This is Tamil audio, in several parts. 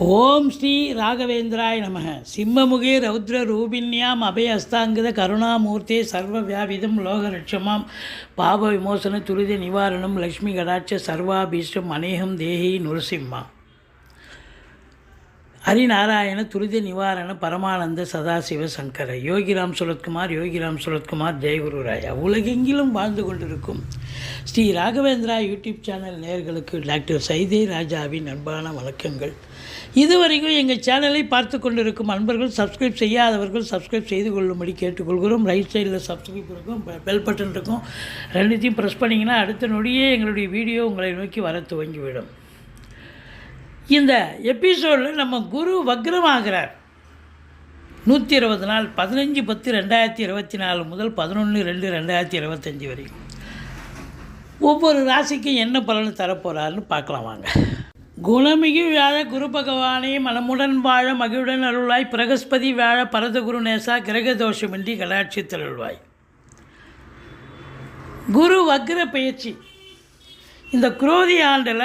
ஓம் ஸ்ரீ ராகவேந்திராய நம சிம்மமுகே ரௌத்ர ரூபிண்யாம் அபயஸ்தாங்கித கருணாமூர்த்தே சர்வ வியாபிதம் லோகலட்சமாம் பாப விமோசன துரித நிவாரணம் லக்ஷ்மி கடாட்ச சர்வாபீஷ்டம் அநேகம் தேகி நுரசிம்மா ஹரிநாராயண துரித நிவாரண பரமானந்த சதாசிவ சங்கர. யோகிராம் சுரத்குமார் யோகிராம் சுரத்குமார் ஜெயகுரு ராயா உலகெங்கிலும் வாழ்ந்து கொண்டிருக்கும் ஸ்ரீ ராகவேந்திரா யூடியூப் சேனல் நேர்களுக்கு டாக்டர் சைதே ராஜாவின் அன்பான வணக்கங்கள். இதுவரைக்கும் எங்கள் சேனலை பார்த்து கொண்டிருக்கும் அன்பர்கள் சப்ஸ்கிரைப் செய்யாதவர்கள் சப்ஸ்கிரைப் செய்து கொள்ளும்படி கேட்டுக்கொள்கிறோம். ரைட் சைடில் சப்ஸ்கிரைப் இருக்கும் பெல் பட்டன் இருக்கும். ரெண்டுத்தையும் ப்ரெஸ் பண்ணிங்கன்னா அடுத்த நொடியே எங்களுடைய வீடியோ உங்களை நோக்கி வர துவங்கிவிடும். இந்த எபிசோடில் நம்ம குரு வக்ரமாகிறார். நூற்றி இருபது நாள் பதினஞ்சு பத்து ரெண்டாயிரத்தி இருபத்தி நாலு முதல் பதினொன்று ரெண்டு ரெண்டாயிரத்தி இருபத்தஞ்சி வரைக்கும். ஒவ்வொரு ராசிக்கும் என்ன பலன் தரப்போகிறாருன்னு பார்க்கலாம் வாங்க. குணமிகு வியாழ குரு பகவானே மனமுடன் வாழ மகிழுடன் அருள்வாய். பிரகஸ்பதி வியாழ பரதகுரு நேசா கிரக தோஷமின்றி கடாட்சி தருள்வாய் குரு வக்ர பயிற்சி. இந்த குரோதி ஆண்டில்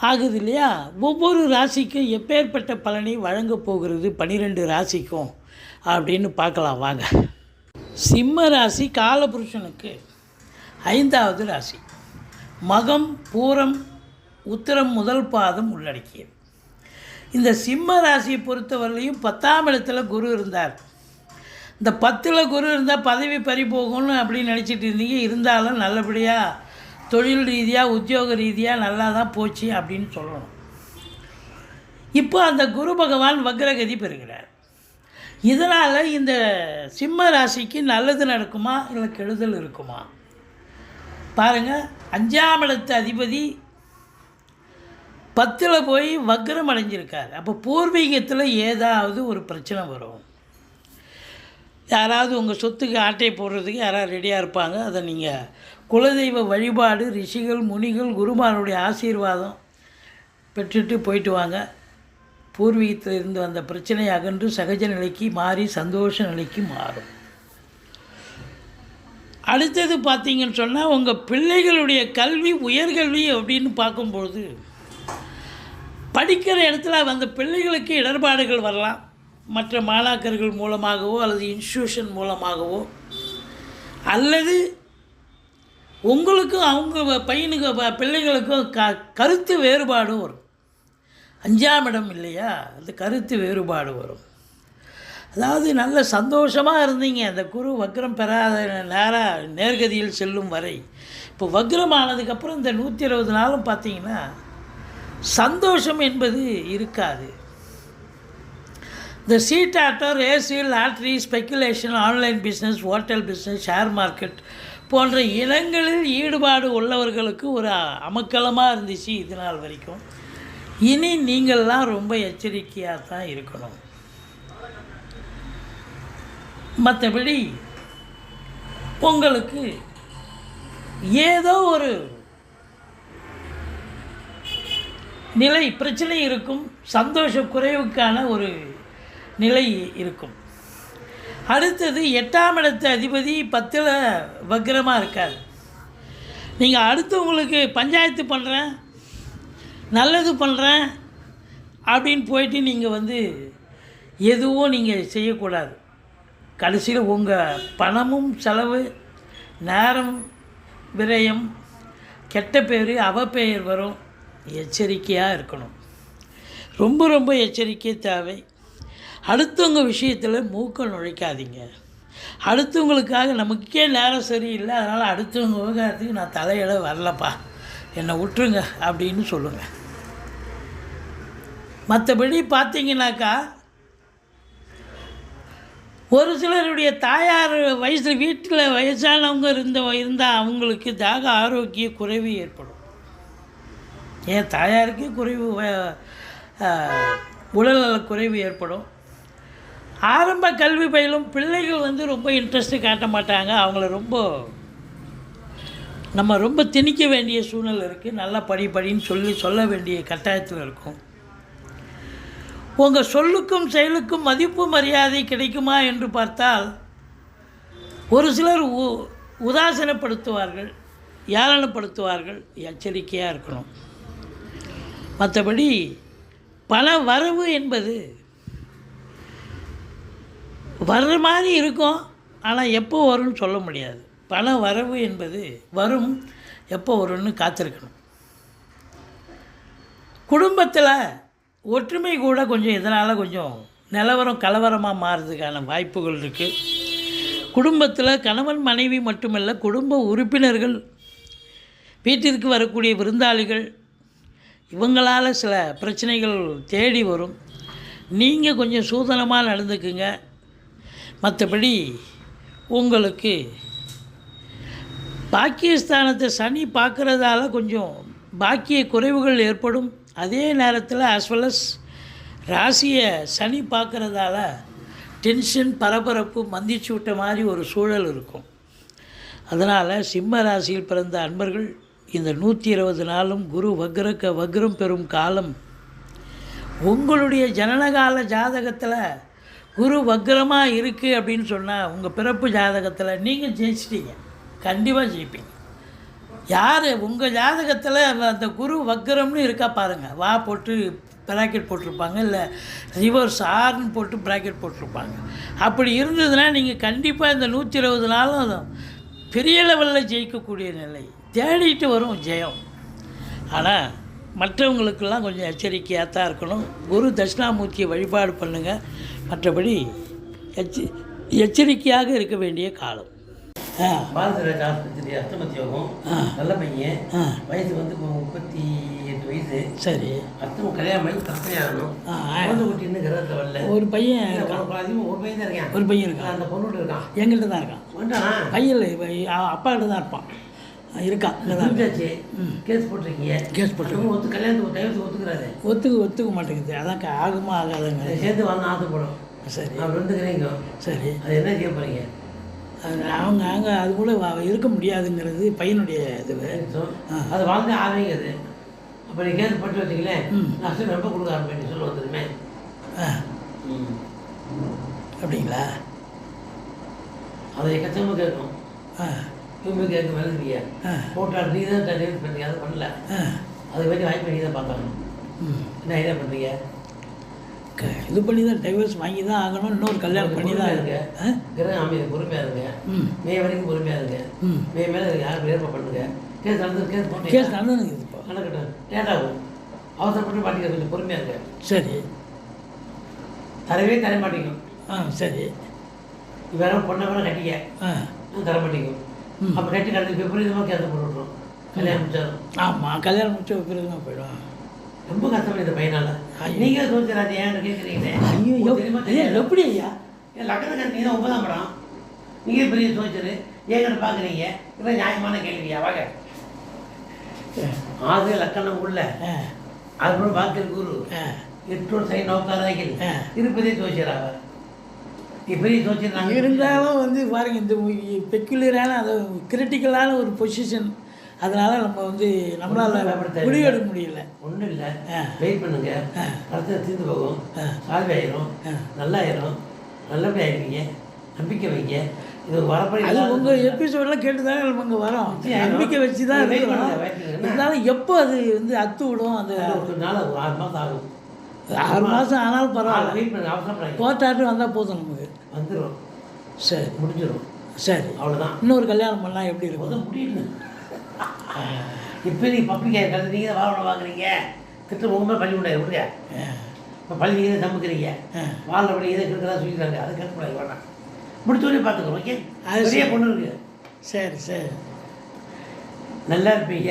ஆகுது இல்லையா ஒவ்வொரு ராசிக்கும் எப்பேற்பட்ட பலனை வழங்கப் போகிறது? பன்னிரெண்டு ராசிக்கும். அப்படின்னு பார்க்கலாம் வாங்க. சிம்ம ராசி காலபுருஷனுக்கு ஐந்தாவது ராசி. மகம் பூரம் உத்திரம் முதல் பாதம் உள்ளடக்கியது. இந்த சிம்ம ராசியை பொறுத்தவரையிலையும் பத்தாம் இடத்துல குரு இருந்தார். இந்த பத்தில் குரு இருந்தால் பதவி பறி போகும்னு அப்படின்னு நினச்சிட்டு இருந்தீங்க. இருந்தாலும் நல்லபடியாக தொழில் ரீதியாக உத்தியோக ரீதியாக நல்லா தான் போச்சு அப்படின்னு சொல்லணும். இப்போ அந்த குரு பகவான் வக்ரகதி பெறுகிறார். இதனால் இந்த சிம்ம ராசிக்கு நல்லது நடக்குமா இல்லை கெடுதல் இருக்குமா? பாருங்கள் அஞ்சாம் இடத்து அதிபதி பத்தில் போய் வக்ரம் அடைஞ்சிருக்கார். அப்போ பூர்வீகத்தில் ஏதாவது ஒரு பிரச்சனை வரும். யாராவது உங்கள் சொத்துக்கு ஆட்டை போடுறதுக்கு யாராவது ரெடியாக இருப்பாங்க அதை நீங்கள் குலதெய்வ வழிபாடு ரிஷிகள் முனிகள் குருமானுடைய ஆசீர்வாதம் பெற்றுட்டு போயிட்டு வாங்க. பூர்வீகத்தில் இருந்து வந்த பிரச்சனை அகன்று சகஜ நிலைக்கு மாறி சந்தோஷ நிலைக்கு மாறும். அடுத்தது பார்த்தீங்கன்னு சொன்னால் உங்கள் பிள்ளைகளுடைய கல்வி உயர்கல்வி அப்படின்னு பார்க்கும்பொழுது படிக்கிற இடத்துல அந்த பிள்ளைகளுக்கு இடர்பாடுகள் வரலாம். மற்ற மாணாக்கர்கள் மூலமாகவோ அல்லது இன்ஸ்டியூஷன் மூலமாகவோ அல்லது உங்களுக்கும் அவங்க பையனுக்கு பிள்ளைங்களுக்கும் க கருத்து வேறுபாடும் வரும். அஞ்சாம் இடம் இல்லையா? அந்த கருத்து வேறுபாடு வரும். அதாவது நல்ல சந்தோஷமாக இருந்தீங்க. அந்த குரு வக்ரம் பெறாத நேராக நேர்கதியில் செல்லும் வரை. இப்போ வக்ரம் ஆனதுக்கப்புறம் இந்த நூற்றி இருபது நாளும் பார்த்தீங்கன்னா சந்தோஷம் என்பது இருக்காது. இந்த சீட் ஆட்டர் AC lottery speculation online business hotel business share market போன்ற இனங்களில் ஈடுபாடு உள்ளவர்களுக்கு ஒரு அமக்கலமாக இருந்துச்சு இது நாள் வரைக்கும். இனி நீங்கள்லாம் ரொம்ப எச்சரிக்கையாக தான் இருக்கணும். மற்றபடி உங்களுக்கு ஏதோ ஒரு நிலை பிரச்சனை இருக்கும் சந்தோஷ குறைவுக்கான ஒரு நிலை இருக்கும். அடுத்தது எட்டாம் இடத்து அதிபதி பத்தில் வக்கிரமாக இருக்கார். நீங்கள் அடுத்தவங்களுக்கு பஞ்சாயத்து பண்ணுறேன் நல்லது பண்ணுறேன் அப்படின்னு போயிட்டு நீங்கள் வந்து எதுவும் நீங்கள் செய்யக்கூடாது. கடைசியில் உங்கள் பணமும் செலவு நேரம் விரயம் கெட்ட பேர் அவப்பெயர் வரும். எச்சரிக்கையாக இருக்கணும். ரொம்ப ரொம்ப எச்சரிக்கை தேவை. அடுத்தவங்க விஷயத்தில் மூக்கம் நுழைக்காதீங்க. அடுத்தவங்களுக்காக நமக்கே நேரம் சரியில்லை அதனால் அடுத்தவங்க விவகாரத்துக்கு நான் தலையிட வரலப்பா. என்னை விட்டுருங்க அப்படின்னு சொல்லுங்கள் மற்றபடி பார்த்தீங்கன்னாக்கா ஒரு சிலருடைய தாயார் வயசு வீட்டில் வயசானவங்க இருந்த இருந்தால் அவங்களுக்கு தாக ஆரோக்கிய குறைவு ஏற்படும். ஏன் தாயாருக்கே குறைவு வ- உடல்நல குறைவு ஏற்படும். ஆரம்ப கல்வி பயிலும் பிள்ளைகள் வந்து ரொம்ப இன்ட்ரெஸ்ட்டு காட்ட மாட்டாங்க. அவங்கள ரொம்ப நம்ம ரொம்ப திணிக்க வேண்டிய சூழ்நிலை இருக்குது நல்லா படி படின்னு சொல்லி சொல்ல வேண்டிய கட்டாயத்தில் இருக்கும். உங்கள் சொல்லுக்கும் செயலுக்கும் மதிப்பு மரியாதை கிடைக்குமா என்று பார்த்தால் ஒரு சிலர் உ உதாசீனப்படுத்துவார்கள் ஏளனப்படுத்துவார்கள் எச்சரிக்கையாக இருக்கணும். மற்றபடி பண வரவு என்பது வர்ற மாதிரி இருக்கும் ஆனால் எப்போ வரும்னு சொல்ல முடியாது. பண வரவு என்பது வரும் எப்போ வரும்னு காத்திருக்கணும். குடும்பத்தில் ஒற்றுமை கூட கொஞ்சம் இதனால் கொஞ்சம் நிலவரம் கலவரமாக மாறுறதுக்கான வாய்ப்புகள் இருக்குது குடும்பத்தில் கணவன் மனைவி மட்டுமல்ல குடும்ப உறுப்பினர்கள் வீட்டிற்கு வரக்கூடிய விருந்தாளிகள் இவங்களால் சில பிரச்சனைகள் தேடி வரும். நீங்கள் கொஞ்சம் சூதனமாக நடந்துக்குங்க. மற்றபடி உங்களுக்கு பாக்கியஸ்தானத்தை சனி பார்க்குறதால கொஞ்சம் பாக்கிய குறைவுகள் ஏற்படும். அதே நேரத்தில் ஆஸ் வெல் அஸ் ராசியை சனி பார்க்குறதால டென்ஷன் பரபரப்பு மந்திச்சு விட்ட மாதிரி ஒரு சூழல் இருக்கும். அதனால் சிம்ம ராசியில் பிறந்த அன்பர்கள் இந்த நூற்றி இருபது நாளும் குரு வக்ரக்க வக்ரம் பெறும் காலம் உங்களுடைய ஜனனகால ஜாதகத்தில் குரு வக்ரமாக இருக்குது அப்படின்னு சொன்னால் உங்கள் பிறப்பு ஜாதகத்தில் நீங்கள் ஜெயிச்சிட்டீங்க. கண்டிப்பாக ஜெயிப்பீங்க. யார்? உங்கள் ஜாதகத்தில் அந்த குரு வக்ரம்னு இருக்கா பாருங்கள் வா போட்டு ப்ராக்கெட் போட்டிருப்பாங்க இல்லை ரிவர்ஸ் ஆர்னு போட்டு ப்ராக்கெட் போட்டிருப்பாங்க. அப்படி இருந்ததுன்னா நீங்கள் கண்டிப்பாக இந்த நூற்றி இருபது நாளும் பெரிய லெவலில் ஜெயிக்கக்கூடிய நிலை. தேடிட்டு வரும் ஜெயம். ஆனால் மற்றவங்களுக்கெல்லாம் கொஞ்சம் எச்சரிக்கையாக தான் இருக்கணும். குரு தட்சிணாமூர்த்தியை வழிபாடு பண்ணுங்கள் மற்றபடி எச்ச எச்சரிக்கையாக இருக்க வேண்டிய காலம். பாரதிராஜ் ஆஸ்பத்திரி அர்த்தமத்தி யோகம் ஆ. நல்ல பையன். ஆ. வயசு வந்து முப்பத்தி எட்டு வயசு. சரி. அர்த்தம் கல்யாணம் பண்ணி ஆ குழந்தை குட்டி இன்னும் கிரகத்தில் வரல. ஒரு பையன் இல்ல, இருக்கான். ஒரு அதிகமாக ஒரு பையன் தான் இருக்கேன். ஒரு பையன் இருக்கான். அந்த பொண்ணு இருக்கான். எங்கள்கிட்ட தான் இருக்கான். பையன் அப்பா கிட்ட தான் இருப்பான். இருக்கான். புரிஞ்சாச்சு. கேஸ் போட்டிருக்கீங்க. கேஸ் போட்டு அதுவும் ஒத்து கல்யாணத்துக்கு டைவர்ஸ் ஒத்துக்கிறாரு. ஒத்துக்கு ஒத்துக்க மாட்டேங்குது. அதான் ஆகுமா ஆகாதுங்க. சேர்த்து வந்து ஆசைப்படும். சரி. நான் ரெண்டுக்கிறீங்க சரி. அது என்ன செய்ய போறீங்க? அது அவங்க அங்கே அது கூட இருக்க முடியாதுங்கிறது பையனுடைய இது. அது வாழ்ந்தே ஆவீங்க அது. அப்போ நீ கேஸ் போட்டு வச்சிங்களேன் ம். நஷ்டம் ரொம்ப கொடுக்க ஆரம்பிச்சு சொல்ல வந்துருமே. அப்படிங்களா? அதை எக்கச்சக்கமாக கேட்கும். ஆ. இவங்க கேட்க மேலே ஆ. போட்டால் நீ தான் டெலிவரி பண்ணீங்க அதை பண்ணல. ஆ. அது பற்றி வாய்ப்பு நீ தான் பார்த்தாங்க ம். என்ன ஐடியா பண்ணுறீங்க இது பண்ணி தான் டைவர்ஸ் வாங்கி தான் ஆகணும் இன்னொரு கல்யாணம் பண்ணி தான் இருங்க. கிரகம் அமைதி பொறுமையாக இருங்க. ம். வரைக்கும் பொறுமையாக இருங்க. ம். மேலே யாருக்கு ஏற்பாடு பண்ணுங்க. கேஸ் நடந்து கேஸ் போட்டு கேஸ் நடந்துனுக்குது இப்போ நடக்கட்டும். லேட் ஆகும். அவசரப்பட்டு மாட்டிக்க கொஞ்சம் பொறுமையாக இருங்க. சரி. தரவே தர மாட்டேங்கும் ஆ சரி. வேற பொண்ணை வேற கட்டிக்க. ஆ. தர மாட்டேங்கும். அப்போ கட்டி கடந்து விபரீதமாக கேஸ் போட்டு விட்ருவோம் கல்யாணம் முடிச்சாலும். ஆமாம் கல்யாணம் முடிச்ச பிறகு போயிடும். ரொம்ப கஷ்டம் இந்த பையனால. ஐயோ. நீங்க சோதிராஜ் ஏன் கேட்குறீங்களே ஐயோ தெரியுமா எப்படி ஐயா? என் லக்கணக்காரன் நீ தான் ஒன்பதாம் படம். நீங்க பெரிய சோதிச்சரு ஏங்கிட்ட பார்க்குறீங்க? இதான் நியாயமான கேள்வியா? வாங்க. ஆது லக்கணம் உள்ள அது வாக்கில் குரு ஆ. எட்டோர் சை நோக்காதாகில் ஆ. இருப்பதே சோதிச்சர் அவர் நீ பெரிய சோதிச்சர் நாங்கள் இருந்தாலும் வந்து பாருங்க இந்த பெக்குலரான அது கிரிட்டிக்கலான ஒரு பொசிஷன் அதனால் நம்ம வந்து நம்மளால். முடிவெடுக்க முடியல ஒன்றும் இல்லை ஆ. வெயிட் பண்ணுங்க. அடுத்தது தீர்ந்து போகும். சால்வி ஆயிரும். நல்லாயிரும் நல்லபடி ஆயிருவீங்க நம்பிக்கை வைங்க இது வரப்படி அது உங்கள் எபிசோடெலாம் கேட்டு தான் நம்ம இங்கே வரோம். நம்பிக்கை வச்சு தான் இருக்கிறோம். இருந்தாலும் எப்போ அது வந்து அத்து விடும் அந்த ஒரு நாள் ஆறு மாதம் ஆகும் ஆறு மாதம் ஆனாலும் பரவாயில்ல. கோட்டாட்டு வந்தால் போதும் நமக்கு. வந்துடும் சரி. முடிஞ்சிடும் சரி. அவ்வளோதான் இன்னொரு கல்யாணம் பண்ணால் எப்படி இருக்கும்? முடியல. இப்போ நீ பப்பிக்காய் கலந்து நீங்கள் தான் வாழை வாங்குறீங்க. திட்டம் மேலே பள்ளி கொண்டாரு விடுங்க இப்போ பள்ளி நீங்கள் சமைக்கிறீங்க. வாழ்றபடி இதை கிட்டதான் சொல்லிக்கிறாங்க அதை கட்டுப்படாது வேணாம். முடிச்சோடனே பார்த்துக்கிறோம் ஓகே? சரி. பொண்ணு இருக்கு. சரி சரி. நல்லா இருப்பீங்க.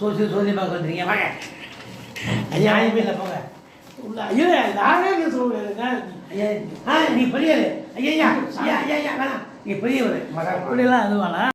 சோசியல் பார்க்க வந்துருக்கீங்க. வாங்க. ஐயா. ஆயுமே இல்லை போங்க. ஐயோ நானே இங்க சொல்லுவேன். நீ பெரியவர். ஐயா ஐயா ஐயா வேணாம். நீ பெரியவர். அப்படிலாம் இது வேணாம்.